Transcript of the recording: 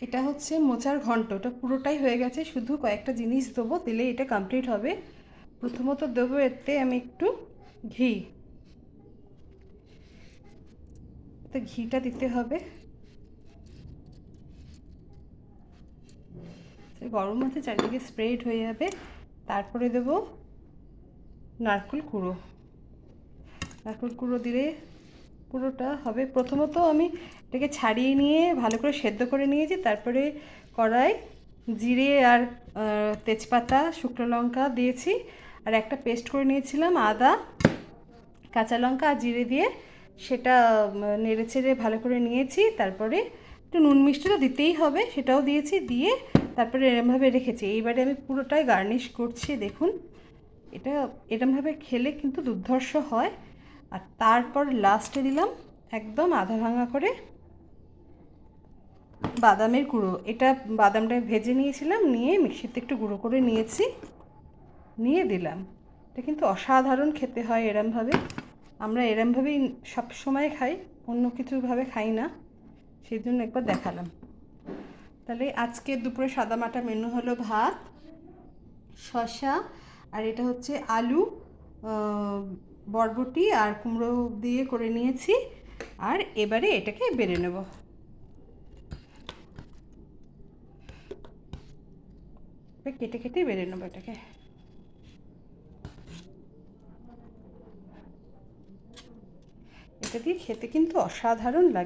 এটা হচ্ছে মোচার ঘন্ট, ওটা পুরোটাই হয়ে গেছে, শুধু কয়েকটা জিনিস দেবো, দিলে এটা কমপ্লিট হবে। প্রথমত দেবো এতে আমি একটু ঘি। এতে ঘিটা দিতে হবে। গরম আছে চারিদিকে স্প্রেড হয়ে যাবে। তারপরে দেবো নারকেল কুড়ো। নারকেল কুড়ো দিলে পুরোটা হবে। প্রথমত আমি এটাকে ছাড়িয়ে নিয়ে ভালো করে সেদ্ধ করে নিয়েছি। তারপরে কড়াই জিরে আর তেজপাতা, শুকনো লঙ্কা দিয়েছি। আর একটা পেস্ট করে নিয়েছিলাম, আদা, কাঁচা লঙ্কা আর জিরে দিয়ে। সেটা নেড়ে চেড়ে ভালো করে নিয়েছি। তারপরে একটু নুন মিষ্টি তো দিতেই হবে, সেটাও দিয়েছি। দিয়ে তারপরে এরমভাবে রেখেছি। এইবারে আমি পুরোটাই গার্নিশ করছি, দেখুন। এটা এরমভাবে খেলে কিন্তু দুর্ধর্ষ হয়। আর তারপর লাস্টে দিলাম একদম আধা ভাঙা করে বাদামের গুঁড়ো। এটা বাদামটা ভেজে নিয়েছিলাম, নিয়ে মিক্সিতে একটু গুঁড়ো করে নিয়েছি, নিয়ে দিলাম। এটা কিন্তু অসাধারণ খেতে হয় এরমভাবে। আমরা এরমভাবেই সব সময় খাই, অন্য কিছুভাবে খাই না। সেই জন্য একবার দেখালাম। তাহলে আজকে দুপুরে সাদা মাটা মেনু হলো ভাত, শসা, আর এটা হচ্ছে আলু বরবটি আর কুমড়ো দিয়ে করে নিয়েছি। আর এবারে এটাকে বেড়ে নেব। কেটে কেটে বেড়ে নেব এটাকে। এটা দিয়ে খেতে কিন্তু অসাধারণ লাগে।